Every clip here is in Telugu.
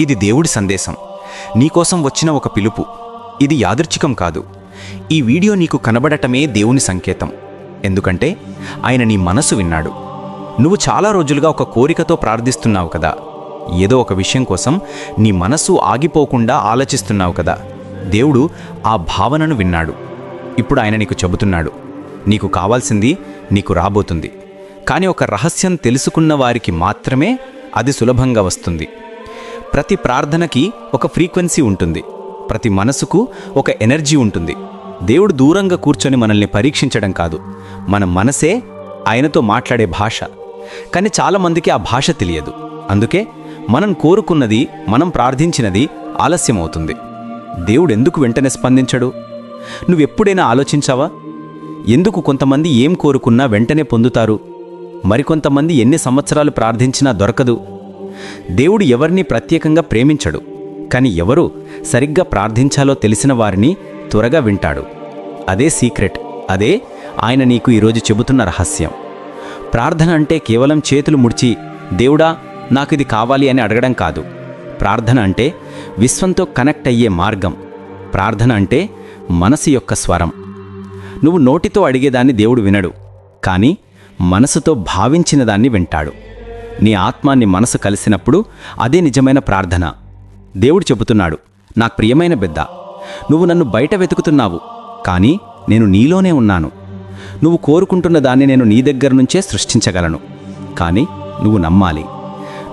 ఇది దేవుడి సందేశం. నీకోసం వచ్చిన ఒక పిలుపు. ఇది యాదృచ్ఛికం కాదు. ఈ వీడియో నీకు కనబడటమే దేవుని సంకేతం. ఎందుకంటే ఆయన నీ మనసు విన్నాడు. నువ్వు చాలా రోజులుగా ఒక కోరికతో ప్రార్థిస్తున్నావు కదా. ఏదో ఒక విషయం కోసం నీ మనసు ఆగిపోకుండా ఆలోచిస్తున్నావు కదా. దేవుడు ఆ భావనను విన్నాడు. ఇప్పుడు ఆయన నీకు చెబుతున్నాడు. నీకు కావాల్సింది నీకు రాబోతుంది. కానీ ఒక రహస్యం తెలుసుకున్న వారికి మాత్రమే అది సులభంగా వస్తుంది. ప్రతి ప్రార్థనకి ఒక ఫ్రీక్వెన్సీ ఉంటుంది. ప్రతి మనసుకు ఒక ఎనర్జీ ఉంటుంది. దేవుడు దూరంగా కూర్చొని మనల్ని పరీక్షించడం కాదు. మన మనసే ఆయనతో మాట్లాడే భాష. కానీ చాలామందికి ఆ భాష తెలియదు. అందుకే మనం కోరుకున్నది మనం ప్రార్థించినది ఆలస్యమవుతుంది. దేవుడు ఎందుకు వెంటనే స్పందించడు? నువ్వెప్పుడైనా ఆలోచించావా? ఎందుకు కొంతమంది ఏం కోరుకున్నా వెంటనే పొందుతారు? మరికొంతమంది ఎన్ని సంవత్సరాలు ప్రార్థించినా దొరకదు. దేవుడు ఎవరిని ప్రత్యేకంగా ప్రేమించడు కానీ ఎవరు సరిగ్గా ప్రార్థించాలో తెలిసిన వారిని త్వరగా వింటాడు. అదే సీక్రెట్ అదే ఆయన నీకు ఈరోజు చెబుతున్న రహస్యం. ప్రార్థన అంటే కేవలం చేతులు ముడిచి దేవుడా నాకు ఇది కావాలి అని అడగడం కాదు. ప్రార్థన అంటే విశ్వంతో కనెక్ట్ అయ్యే మార్గం. ప్రార్థన అంటే మనసు యొక్క స్వరం. నువ్వు నోటితో అడిగేదాన్ని దేవుడు వినడు కానీ మనసుతో భావించిన దాన్ని వింటాడు. నీ ఆత్మాన్ని మనసు కలిసినప్పుడు అదే నిజమైన ప్రార్థన. దేవుడు చెబుతున్నాడు నాకు ప్రియమైన బిడ్డ నువ్వు నన్ను బయట వెతుకుతున్నావు కానీ నేను నీలోనే ఉన్నాను. నువ్వు కోరుకుంటున్న దాన్ని నేను నీ దగ్గర నుంచే సృష్టించగలను కానీ నువ్వు నమ్మాలి.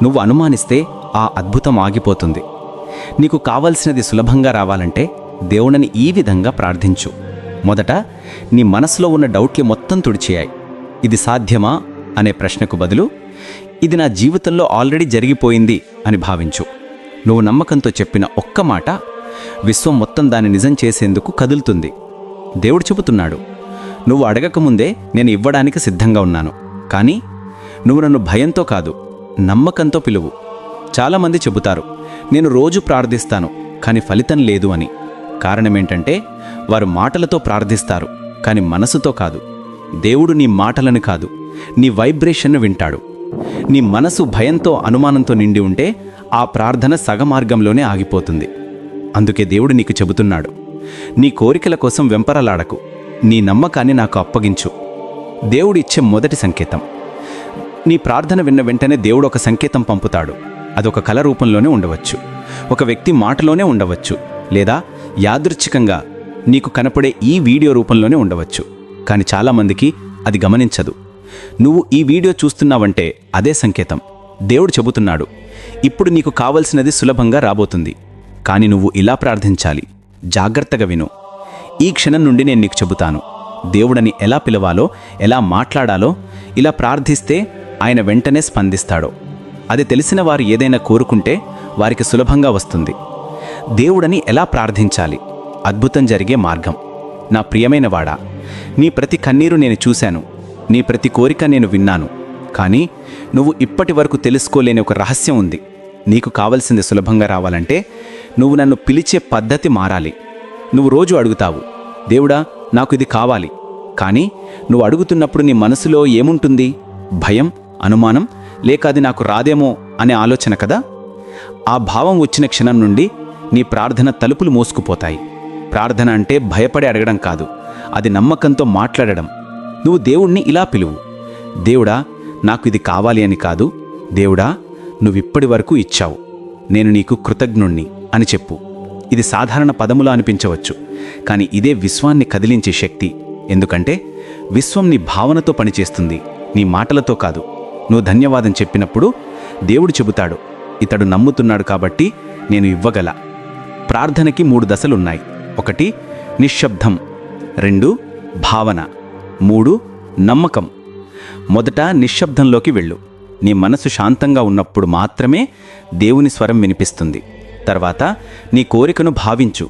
నువ్వు అనుమానిస్తే ఆ అద్భుతం ఆగిపోతుంది. నీకు కావలసినది సులభంగా రావాలంటే దేవుడని ఈ విధంగా ప్రార్థించు. మొదట నీ మనసులో ఉన్న డౌట్లు మొత్తం తుడిచేయాయి. ఇది సాధ్యమా? అనే ప్రశ్నకు బదులు ఇది నా జీవితంలో ఆల్రెడీ జరిగిపోయింది అని భావించు. నువ్వు నమ్మకంతో చెప్పిన ఒక్క మాట విశ్వం మొత్తం దాన్ని నిజం చేసేందుకు కదులుతుంది. దేవుడు చెబుతున్నాడు నువ్వు అడగకముందే నేను ఇవ్వడానికి సిద్ధంగా ఉన్నాను. కానీ నువ్వు నన్ను భయంతో కాదు నమ్మకంతో పిలువు. చాలామంది చెబుతారు నేను రోజు ప్రార్థిస్తాను కానీ ఫలితం లేదు అని. కారణమేంటంటే వారు మాటలతో ప్రార్థిస్తారు కానీ మనసుతో కాదు. దేవుడు నీ మాటలను కాదు నీ వైబ్రేషన్ను వింటాడు. నీ మనసు భయంతో అనుమానంతో నిండి ఉంటే ఆ ప్రార్థన సగమార్గంలోనే ఆగిపోతుంది. అందుకే దేవుడు నీకు చెబుతున్నాడు నీ కోరికల కోసం వెంపరలాడకు నీ నమ్మకాన్ని నాకు అప్పగించు. దేవుడు ఇచ్చే మొదటి సంకేతం. నీ ప్రార్థన విన్న వెంటనే దేవుడు ఒక సంకేతం పంపుతాడు. అదొక కళ రూపంలోనే ఉండవచ్చు. ఒక వ్యక్తి మాటలోనే ఉండవచ్చు. లేదా యాదృచ్ఛికంగా నీకు కనపడే ఈ వీడియో రూపంలోనే ఉండవచ్చు. కానీ చాలామందికి అది గమనించదు. నువ్వు ఈ వీడియో చూస్తున్నావంటే అదే సంకేతం. దేవుడు చెబుతున్నాడు ఇప్పుడు నీకు కావలసినది సులభంగా రాబోతుంది కానీ నువ్వు ఇలా ప్రార్థించాలి జాగ్రత్తగా విను. ఈ క్షణం నుండి నేను నీకు చెబుతాను దేవుడని ఎలా పిలవాలో ఎలా మాట్లాడాలో ఇలా ప్రార్థిస్తే ఆయన వెంటనే స్పందిస్తాడో. అది తెలిసిన వారు ఏదైనా కోరుకుంటే వారికి సులభంగా వస్తుంది. దేవుడని ఎలా ప్రార్థించాలి? అద్భుతం జరిగే మార్గం. నా ప్రియమైన వాడా నీ ప్రతి కన్నీరు నేను చూశాను నీ ప్రతి కోరిక నేను విన్నాను. కానీ నువ్వు ఇప్పటి వరకు తెలుసుకోలేని ఒక రహస్యం ఉంది. నీకు కావలసింది సులభంగా రావాలంటే నువ్వు నన్ను పిలిచే పద్ధతి మారాలి. నువ్వు రోజు అడుగుతావు దేవుడా నాకు ఇది కావాలి. కానీ నువ్వు అడుగుతున్నప్పుడు నీ మనసులో ఏముంటుంది? భయం అనుమానం లేక అది నాకు రాదేమో అనే ఆలోచన కదా? ఆ భావం వచ్చిన క్షణం నుండి నీ ప్రార్థన తలుపులు మోసుకుపోతాయి. ప్రార్థన అంటే భయపడి అడగడం కాదు అది నమ్మకంతో మాట్లాడడం. నువ్వు దేవుణ్ణి ఇలా పిలువు. దేవుడా నాకు ఇది కావాలి అని కాదు. దేవుడా నువ్విప్పటి వరకు ఇచ్చావు. నేను నీకు కృతజ్ఞుణ్ణి అని చెప్పు. ఇది సాధారణ పదములా అనిపించవచ్చు. కానీ ఇదే విశ్వాన్ని కదిలించే శక్తి. ఎందుకంటే విశ్వం నీ భావనతో పనిచేస్తుంది. నీ మాటలతో కాదు. నువ్వు ధన్యవాదం చెప్పినప్పుడు దేవుడు చెబుతాడు. ఇతడు నమ్ముతున్నాడు కాబట్టి నేను ఇవ్వగల. ప్రార్థనకి మూడు దశలున్నాయి. ఒకటి నిశ్శబ్దం. రెండు భావన. మూడు నమ్మకం. మొదట నిశ్శబ్దంలోకి వెళ్ళు. నీ మనసు శాంతంగా ఉన్నప్పుడు మాత్రమే దేవుని స్వరం వినిపిస్తుంది. తర్వాత నీ కోరికను భావించు.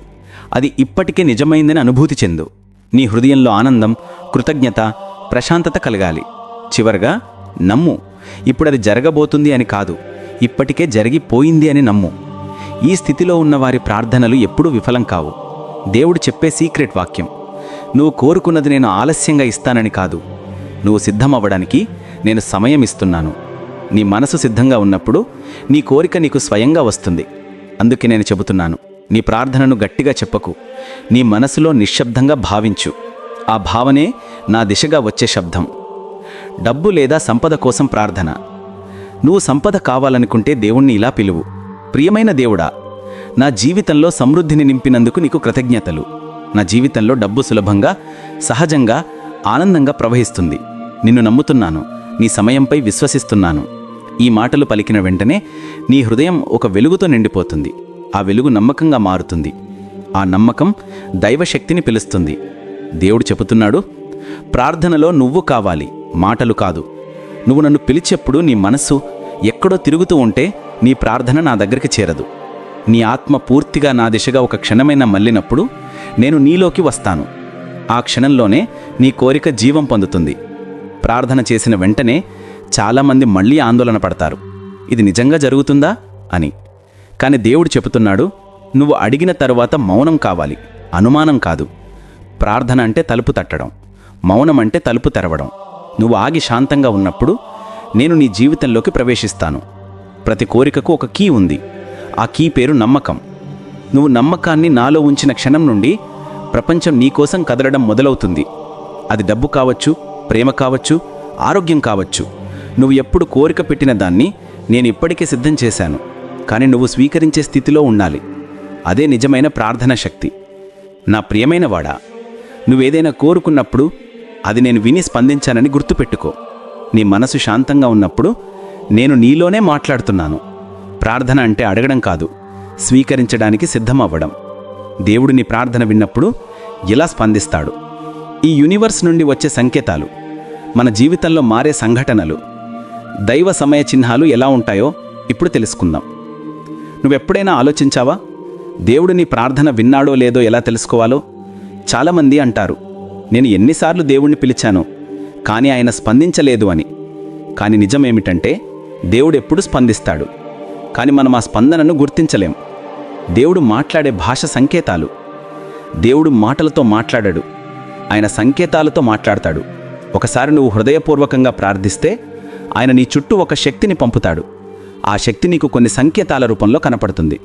అది ఇప్పటికే నిజమైందని అనుభూతి చెందు. నీ హృదయంలో ఆనందం కృతజ్ఞత ప్రశాంతత కలగాలి. చివరగా నమ్ము. ఇప్పుడు అది జరగబోతుంది అని కాదు. ఇప్పటికే జరిగిపోయింది అని నమ్ము. ఈ స్థితిలో ఉన్న వారి ప్రార్థనలు ఎప్పుడూ విఫలం కావు. దేవుడు చెప్పే సీక్రెట్ వాక్యం. నువ్వు కోరుకున్నది నేను ఆలస్యంగా ఇస్తానని కాదు. నువ్వు సిద్ధమవ్వడానికి నేను సమయం ఇస్తున్నాను. నీ మనసు సిద్ధంగా ఉన్నప్పుడు నీ కోరిక నీకు స్వయంగా వస్తుంది. అందుకే నేను చెబుతున్నాను నీ ప్రార్థనను గట్టిగా చెప్పకు. నీ మనసులో నిశ్శబ్దంగా భావించు. ఆ భావనే నా దిశగా వచ్చే శబ్దం. డబ్బు లేదా సంపద కోసం ప్రార్థన. నువ్వు సంపద కావాలనుకుంటే దేవుణ్ణి ఇలా పిలువు. ప్రియమైన దేవుడా నా జీవితంలో సమృద్ధిని నింపినందుకు నీకు కృతజ్ఞతలు. నా జీవితంలో డబ్బు సులభంగా సహజంగా ఆనందంగా ప్రవహిస్తుంది. నిన్ను నమ్ముతున్నాను. నీ సమయంపై విశ్వసిస్తున్నాను. ఈ మాటలు పలికిన వెంటనే నీ హృదయం ఒక వెలుగుతో నిండిపోతుంది. ఆ వెలుగు నమ్మకంగా మారుతుంది. ఆ నమ్మకం దైవశక్తిని పిలుస్తుంది. దేవుడు చెబుతున్నాడు ప్రార్థనలో నువ్వు కావాలి మాటలు కాదు. నువ్వు నన్ను పిలిచేప్పుడు నీ మనస్సు ఎక్కడో తిరుగుతూ ఉంటే నీ ప్రార్థన నా దగ్గరికి చేరదు. నీ ఆత్మ పూర్తిగా నా దిశగా ఒక క్షణమైన మళ్ళినప్పుడు నేను నీలోకి వస్తాను. ఆ క్షణంలోనే నీ కోరిక జీవం పొందుతుంది. ప్రార్థన చేసిన వెంటనే చాలామంది మళ్ళీ ఆందోళన పడతారు. ఇది నిజంగా జరుగుతుందా? అని. కానీ దేవుడు చెబుతున్నాడు నువ్వు అడిగిన తరువాత మౌనం కావాలి. అనుమానం కాదు. ప్రార్థన అంటే తలుపు తట్టడం. మౌనం అంటే తలుపు తెరవడం. నువ్వు ఆగి శాంతంగా ఉన్నప్పుడు నేను నీ జీవితంలోకి ప్రవేశిస్తాను. ప్రతి కోరికకు ఒక కీ ఉంది. ఆ కీ పేరు నమ్మకం. నువ్వు నమ్మకాన్ని నాలో ఉంచిన క్షణం నుండి ప్రపంచం నీకోసం కదలడం మొదలవుతుంది. అది డబ్బు కావచ్చు ప్రేమ కావచ్చు ఆరోగ్యం కావచ్చు. నువ్వు ఎప్పుడు కోరిక పెట్టిన దాన్ని నేను ఇప్పటికే సిద్ధం చేశాను. కానీ నువ్వు స్వీకరించే స్థితిలో ఉండాలి. అదే నిజమైన ప్రార్థన శక్తి. నా ప్రియమైన వాడా నువ్వేదైనా కోరుకున్నప్పుడు అది నేను విని స్పందించానని గుర్తుపెట్టుకో. నీ మనసు శాంతంగా ఉన్నప్పుడు నేను నీలోనే మాట్లాడుతున్నాను. ప్రార్థన అంటే అడగడం కాదు. స్వీకరించడానికి సిద్ధమవ్వడం. దేవుడిని ప్రార్థన విన్నప్పుడు ఇలా స్పందిస్తాడు. ఈ యూనివర్స్ నుండి వచ్చే సంకేతాలు మన జీవితంలో మారే సంఘటనలు దైవ సమయ చిహ్నాలు ఎలా ఉంటాయో ఇప్పుడు తెలుసుకుందాం. నువ్వెప్పుడైనా ఆలోచించావా? దేవుడిని ప్రార్థన విన్నాడో లేదో ఎలా తెలుసుకోవాలో? చాలామంది అంటారు నేను ఎన్నిసార్లు దేవుణ్ణి పిలిచాను కానీ ఆయన స్పందించలేదు అని. కానీ నిజమేమిటంటే దేవుడెప్పుడు స్పందిస్తాడు. కానీ మనం ఆ స్పందనను గుర్తించలేం. దేవుడు మాట్లాడే భాష సంకేతాలు. దేవుడు మాటలతో మాట్లాడాడు. ఆయన సంకేతాలతో మాట్లాడతాడు. ఒకసారి నువ్వు హృదయపూర్వకంగా ప్రార్థిస్తే ఆయన నీ చుట్టూ ఒక శక్తిని పంపుతాడు. ఆ శక్తి నీకు కొన్ని సంకేతాల రూపంలో కనపడుతుంది.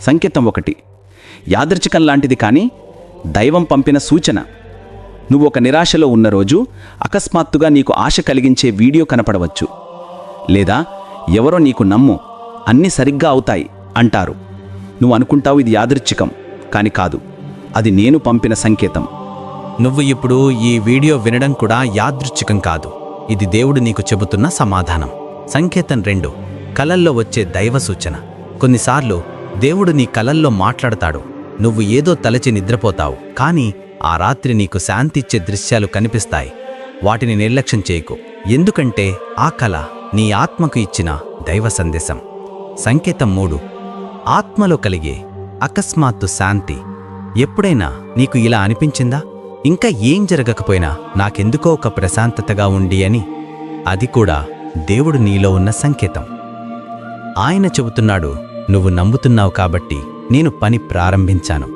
సంకేతం ఒకటి. యాదృచ్ఛికం లాంటిది కానీ దైవం పంపిన సూచన. నువ్వు ఒక నిరాశలో ఉన్న రోజు అకస్మాత్తుగా నీకు ఆశ కలిగించే వీడియో కనపడవచ్చు. లేదా ఎవరో నీకు నమ్ము అన్నీ సరిగ్గా అవుతాయి అంటారు. నువ్వు అనుకుంటావు ఇది యాదృచ్ఛికం కాని కాదు అది నేను పంపిన సంకేతం. నువ్వు ఇప్పుడు ఈ వీడియో వినడం కూడా యాదృచ్ఛికం కాదు. ఇది దేవుడు నీకు చెబుతున్న సమాధానం. సంకేతం రెండు కలల్లో వచ్చే దైవ సూచన. కొన్నిసార్లు దేవుడు నీ కలల్లో మాట్లాడతాడు. నువ్వు ఏదో తలచి నిద్రపోతావు కానీ ఆ రాత్రి నీకు శాంతిచ్చే దృశ్యాలు కనిపిస్తాయి. వాటిని నిర్లక్ష్యం చేయకు. ఎందుకంటే ఆ కల నీ ఆత్మకు ఇచ్చిన దైవ సందేశం. సంకేతం మూడు ఆత్మలో కలిగే అకస్మాత్తు శాంతి ఎప్పుడైనా నీకు ఇలా అనిపించిందా? ఇంకా ఏం జరగకపోయినా నాకెందుకో ఒక ప్రశాంతతగా ఉండి అని అది కూడా దేవుడు నీలో ఉన్న సంకేతం. ఆయన చెబుతున్నాడు నువ్వు నమ్ముతున్నావు కాబట్టి నేను పని ప్రారంభించాను.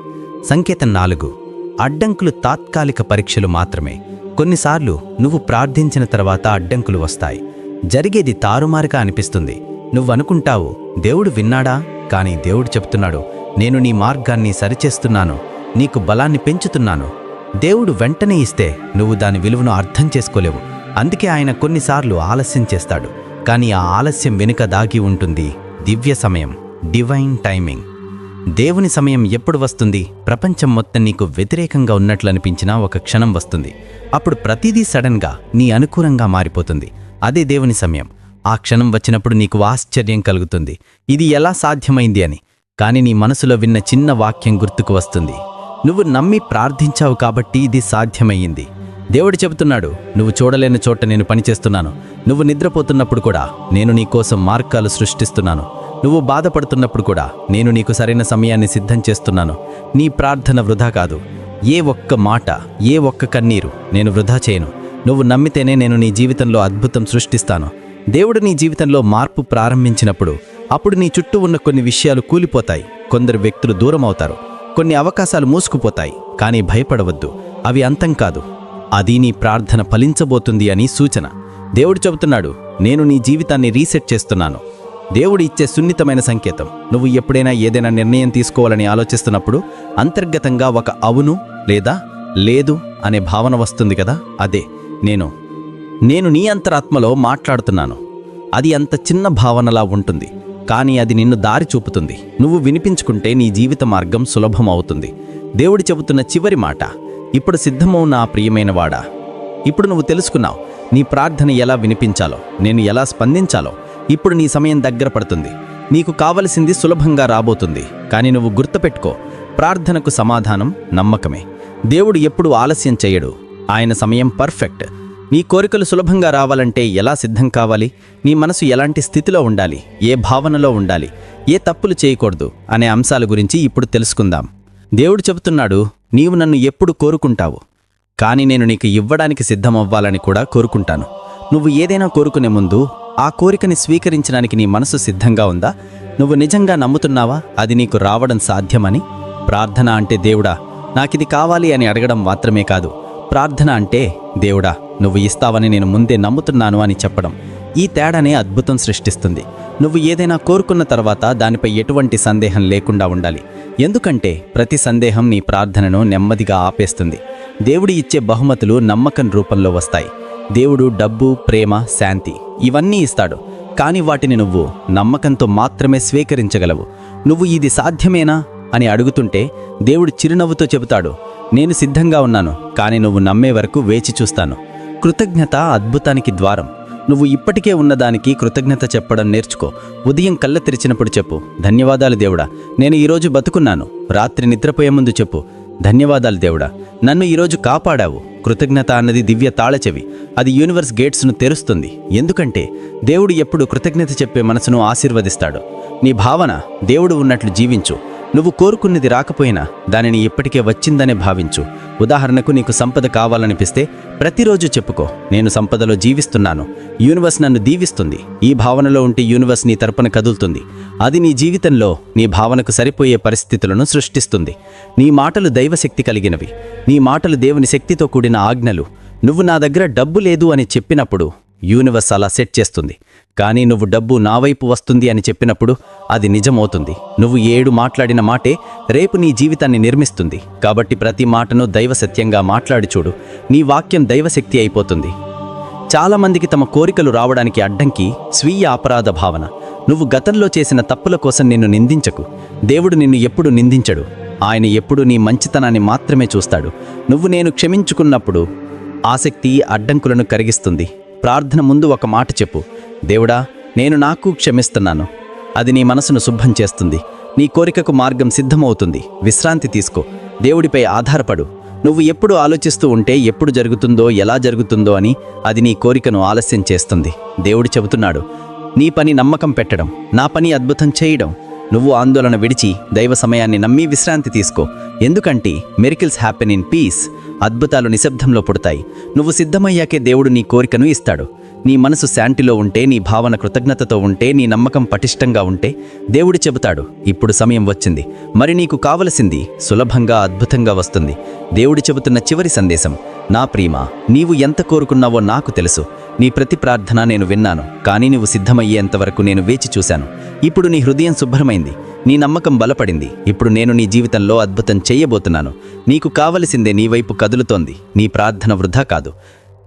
సంకేతం నాలుగు అడ్డంకులు తాత్కాలిక పరీక్షలు మాత్రమే. కొన్నిసార్లు నువ్వు ప్రార్థించిన తర్వాత అడ్డంకులు వస్తాయి. జరిగేది తారుమారుగా అనిపిస్తుంది. నువ్వనుకుంటావు దేవుడు విన్నాడా? కానీ దేవుడు చెప్తున్నాడు నేను నీ మార్గాన్ని సరిచేస్తున్నాను నీకు బలాన్ని పెంచుతున్నాను. దేవుడు వెంటనే ఇస్తే నువ్వు దాని విలువను అర్థం చేసుకోలేవు. అందుకే ఆయన కొన్నిసార్లు ఆలస్యం చేస్తాడు కానీ ఆ ఆలస్యం వెనుక దాగి ఉంటుంది దివ్య సమయం డివైన్ టైమింగ్ దేవుని సమయం ఎప్పుడు వస్తుంది? ప్రపంచం మొత్తం నీకు వ్యతిరేకంగా ఉన్నట్లు అనిపించినా ఒక క్షణం వస్తుంది. అప్పుడు ప్రతిదీ సడన్గా నీ అనుకూలంగా మారిపోతుంది. అదే దేవుని సమయం. ఆ క్షణం వచ్చినప్పుడు నీకు ఆశ్చర్యం కలుగుతుంది. ఇది ఎలా సాధ్యమైంది అని. కానీ నీ మనసులో విన్న చిన్న వాక్యం గుర్తుకు వస్తుంది. నువ్వు నమ్మి ప్రార్థించావు కాబట్టి ఇది సాధ్యమయ్యింది. దేవుడు చెబుతున్నాడు నువ్వు చూడలేని చోట నేను పనిచేస్తున్నాను నువ్వు నిద్రపోతున్నప్పుడు కూడా నేను నీ కోసం మార్గాలు సృష్టిస్తున్నాను. నువ్వు బాధపడుతున్నప్పుడు కూడా నేను నీకు సరైన సమయాన్ని సిద్ధం చేస్తున్నాను. నీ ప్రార్థన వృధా కాదు. ఏ ఒక్క మాట ఏ ఒక్క కన్నీరు నేను వృధా చేయను. నువ్వు నమ్మితేనే నేను నీ జీవితంలో అద్భుతం సృష్టిస్తాను. దేవుడు నీ జీవితంలో మార్పు ప్రారంభించినప్పుడు అప్పుడు నీ చుట్టూ ఉన్న కొన్ని విషయాలు కూలిపోతాయి. కొందరు వ్యక్తులు దూరం అవుతారు కొన్ని అవకాశాలు మూసుకుపోతాయి. కానీ భయపడవద్దు. అవి అంతం కాదు. అది నీ ప్రార్థన ఫలించబోతుంది అని సూచన. దేవుడు చెబుతున్నాడు నేను నీ జీవితాన్ని రీసెట్ చేస్తున్నాను. దేవుడు ఇచ్చే సున్నితమైన సంకేతం. నువ్వు ఎప్పుడైనా ఏదైనా నిర్ణయం తీసుకోవాలని ఆలోచిస్తున్నప్పుడు అంతర్గతంగా ఒక అవును లేదా లేదు అనే భావన వస్తుంది కదా? అదే నేను నేను నీ అంతరాత్మలో మాట్లాడుతున్నాను. అది అంత చిన్న భావనలా ఉంటుంది కానీ అది నిన్ను దారి చూపుతుంది. నువ్వు వినిపించుకుంటే నీ జీవిత మార్గం సులభం అవుతుంది దేవుడు చెబుతున్న చివరి మాట ఇప్పుడు సిద్ధమవు నా ప్రియమైన వాడా. ఇప్పుడు నువ్వు తెలుసుకున్నావు నీ ప్రార్థన ఎలా వినిపించాలో నేను ఎలా స్పందించాలో. ఇప్పుడు నీ సమయం దగ్గర పడుతుంది. నీకు కావలసింది సులభంగా రాబోతుంది కానీ నువ్వు గుర్తుపెట్టుకో ప్రార్థనకు సమాధానం నమ్మకమే. దేవుడు ఎప్పుడు ఆలస్యం చేయడు ఆయన సమయం పర్ఫెక్ట్. నీ కోరికలు సులభంగా రావాలంటే ఎలా సిద్ధం కావాలి? నీ మనసు ఎలాంటి స్థితిలో ఉండాలి? ఏ భావనలో ఉండాలి? ఏ తప్పులు చేయకూడదు అనే అంశాల గురించి ఇప్పుడు తెలుసుకుందాం. దేవుడు చెబుతున్నాడు నీవు నన్ను ఎప్పుడు కోరుకుంటావు? కానీ నేను నీకు ఇవ్వడానికి సిద్ధమవ్వాలని కూడా కోరుకుంటాను. నువ్వు ఏదైనా కోరుకునే ముందు ఆ కోరికని స్వీకరించడానికి నీ మనసు సిద్ధంగా ఉందా? నువ్వు నిజంగా నమ్ముతున్నావా? అది నీకు రావడం సాధ్యమని? ప్రార్థన అంటే దేవుడా నాకిది కావాలి అని అడగడం మాత్రమే కాదు. ప్రార్థన అంటే దేవుడా నువ్వు ఇస్తావని నేను ముందే నమ్ముతున్నాను అని చెప్పడం. ఈ తేడానే అద్భుతం సృష్టిస్తుంది. నువ్వు ఏదైనా కోరుకున్న తర్వాత దానిపై ఎటువంటి సందేహం లేకుండా ఉండాలి. ఎందుకంటే ప్రతి సందేహం నీ ప్రార్థనను నెమ్మదిగా ఆపేస్తుంది. దేవుడి ఇచ్చే బహుమతులు నమ్మకం రూపంలో వస్తాయి. దేవుడు డబ్బు ప్రేమ శాంతి ఇవన్నీ ఇస్తాడు. కానీ వాటిని నువ్వు నమ్మకంతో మాత్రమే స్వీకరించగలవు. నువ్వు ఇది సాధ్యమేనా అని అడుగుతుంటే దేవుడు చిరునవ్వుతో చెబుతాడు నేను సిద్ధంగా ఉన్నాను కానీ నువ్వు నమ్మే వరకు వేచి చూస్తాను. కృతజ్ఞత అద్భుతానికి ద్వారం. నువ్వు ఇప్పటికే ఉన్నదానికి కృతజ్ఞత చెప్పడం నేర్చుకో. ఉదయం కళ్ళ తెరిచినప్పుడు చెప్పు. ధన్యవాదాలు దేవుడా. నేను ఈరోజు బతుకున్నాను. రాత్రి నిద్రపోయే ముందు చెప్పు. ధన్యవాదాలు దేవుడా. నన్ను ఈరోజు కాపాడావు. కృతజ్ఞత అన్నది దివ్య తాళచెవి. అది యూనివర్స్ గేట్స్ను తెరుస్తుంది. ఎందుకంటే దేవుడు ఎప్పుడు కృతజ్ఞత చెప్పే మనసును ఆశీర్వదిస్తాడు. నీ భావన దేవుడు ఉన్నట్లు జీవించు. నువ్వు కోరుకున్నది రాకపోయినా దానిని ఇప్పటికే వచ్చిందనే భావించు. ఉదాహరణకు నీకు సంపద కావాలనిపిస్తే ప్రతిరోజు చెప్పుకో నేను సంపదలో జీవిస్తున్నాను యూనివర్స్ నన్ను దీవిస్తుంది ఈ భావనలో ఉంటే యూనివర్స్ నీ తరపున కదులుతుంది అది నీ జీవితంలో నీ భావనకు సరిపోయే పరిస్థితులను సృష్టిస్తుంది. నీ మాటలు దైవశక్తి కలిగినవి నీ మాటలు దేవుని శక్తితో కూడిన ఆజ్ఞలు నువ్వు నా దగ్గర డబ్బు లేదు అని చెప్పినప్పుడు యూనివర్స్ అలా సెట్ చేస్తుంది. కానీ నువ్వు డబ్బు నా వైపు వస్తుంది అని చెప్పినప్పుడు అది నిజమవుతుంది. నువ్వు ఏడు మాట్లాడిన మాటే రేపు నీ జీవితాన్ని నిర్మిస్తుంది. కాబట్టి ప్రతి మాటను దైవసత్యంగా మాట్లాడి చూడు. నీ వాక్యం దైవశక్తి అయిపోతుంది. చాలామందికి తమ కోరికలు రావడానికి అడ్డంకి స్వీయ అపరాధ భావన. నువ్వు గతంలో చేసిన తప్పుల కోసం నిన్ను నిందించకు. దేవుడు నిన్ను ఎప్పుడు నిందించడు. ఆయన ఎప్పుడు నీ మంచితనాన్ని మాత్రమే చూస్తాడు. నువ్వు నేను క్షమించుకున్నప్పుడు ఆసక్తి అడ్డంకులను కరిగిస్తుంది. ప్రార్థన ముందు ఒక మాట చెప్పు. దేవుడా నేను నాకు క్షమిస్తున్నాను. అది నీ మనసును శుభ్రం చేస్తుంది. నీ కోరికకు మార్గం సిద్ధమవుతుంది. విశ్రాంతి తీసుకో. దేవుడిపై ఆధారపడు. నువ్వు ఎప్పుడు ఆలోచిస్తూ ఉంటే ఎప్పుడు జరుగుతుందో ఎలా జరుగుతుందో అని అది నీ కోరికను ఆలస్యం చేస్తుంది. దేవుడు చెబుతున్నాడు నీ పని నమ్మకం పెట్టడం నా పని అద్భుతం చేయడం నువ్వు ఆందోళన విడిచి దైవ సమయాన్ని నమ్మి విశ్రాంతి తీసుకో. ఎందుకంటే మెరికిల్స్ హ్యాపెన్ ఇన్ పీస్ అద్భుతాలు నిశ్శబ్దంలో పుడతాయి. నువ్వు సిద్ధమయ్యాకే దేవుడు నీ కోరికను ఇస్తాడు. నీ మనసు శాంతిలో ఉంటే నీ భావన కృతజ్ఞతతో ఉంటే నీ నమ్మకం పటిష్టంగా ఉంటే దేవుడు చెబుతాడు ఇప్పుడు సమయం వచ్చింది. మరి నీకు కావలసింది సులభంగా అద్భుతంగా వస్తుంది. దేవుడు చెబుతున్న చివరి సందేశం. నా ప్రీమ నీవు ఎంత కోరుకున్నావో నాకు తెలుసు. నీ ప్రతి ప్రార్థన నేను విన్నాను కానీ నువ్వు సిద్ధమయ్యేంతవరకు నేను వేచి చూశాను. ఇప్పుడు నీ హృదయం శుభ్రమైంది నీ నమ్మకం బలపడింది. ఇప్పుడు నేను నీ జీవితంలో అద్భుతం చేయబోతున్నాను. నీకు కావలసిందే నీ వైపు కదులుతోంది నీ ప్రార్థన వృధా కాదు.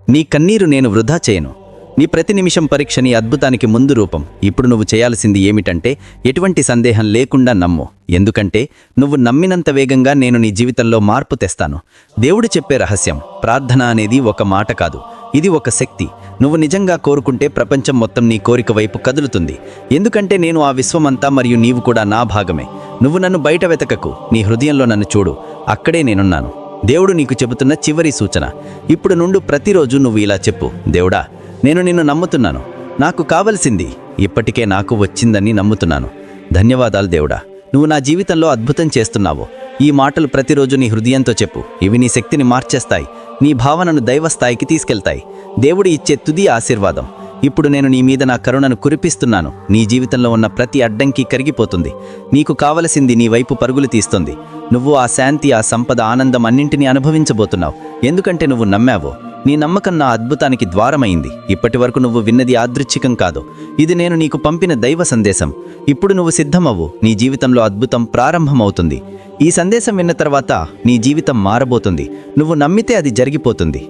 నీ కన్నీరు నేను వృధా చేయను. నీ ప్రతి నిమిషం పరీక్ష నీ అద్భుతానికి ముందు రూపం. ఇప్పుడు నువ్వు చేయాల్సింది ఏమిటంటే ఎటువంటి సందేహం లేకుండా నమ్ము. ఎందుకంటే నువ్వు నమ్మినంత వేగంగా నేను నీ జీవితంలో మార్పు తెస్తాను. దేవుడు చెప్పే రహస్యం ప్రార్థన అనేది ఒక మాట కాదు. ఇది ఒక శక్తి. నువ్వు నిజంగా కోరుకుంటే ప్రపంచం మొత్తం నీ కోరిక వైపు కదులుతుంది. ఎందుకంటే నేను ఆ విశ్వమంతా మరియు నీవు కూడా నా భాగమే. నువ్వు నన్ను బయట వెతకకు. నీ హృదయంలో నన్ను చూడు. అక్కడే నేనున్నాను. దేవుడు నీకు చెబుతున్న చివరి సూచన. ఇప్పుడు నుండి ప్రతిరోజు నువ్వు ఇలా చెప్పు. దేవుడా నేను నిన్ను నమ్ముతున్నాను. నాకు కావలసింది ఇప్పటికే నాకు వచ్చిందని నమ్ముతున్నాను. ధన్యవాదాలు దేవుడా. నువ్వు నా జీవితంలో అద్భుతం చేస్తున్నావు. ఈ మాటలు ప్రతిరోజు నీ హృదయంతో చెప్పు. ఇవి నీ శక్తిని మార్చేస్తాయి. నీ భావనను దైవ స్థాయికి తీసుకెళ్తాయి. దేవుడి ఇచ్చే తుది ఆశీర్వాదం. ఇప్పుడు నేను నీ మీద నా కరుణను కురిపిస్తున్నాను. నీ జీవితంలో ఉన్న ప్రతి అడ్డంకి కరిగిపోతుంది. నీకు కావలసింది నీ వైపు పరుగులు తీస్తుంది. నువ్వు ఆ శాంతి ఆ సంపద ఆనందం అన్నింటినీ అనుభవించబోతున్నావు. ఎందుకంటే నువ్వు నమ్మావు. నీ నమ్మకం నా అద్భుతానికి ద్వారమైంది. ఇప్పటి వరకు నువ్వు విన్నది యాదృచ్ఛికం కాదు. ఇది నేను నీకు పంపిన దైవ సందేశం. ఇప్పుడు నువ్వు సిద్ధమవ్వు. నీ జీవితంలో అద్భుతం ప్రారంభమవుతుంది. ఈ సందేశం విన్న తర్వాత నీ జీవితం మారబోతుంది. నువ్వు నమ్మితే అది జరిగిపోతుంది.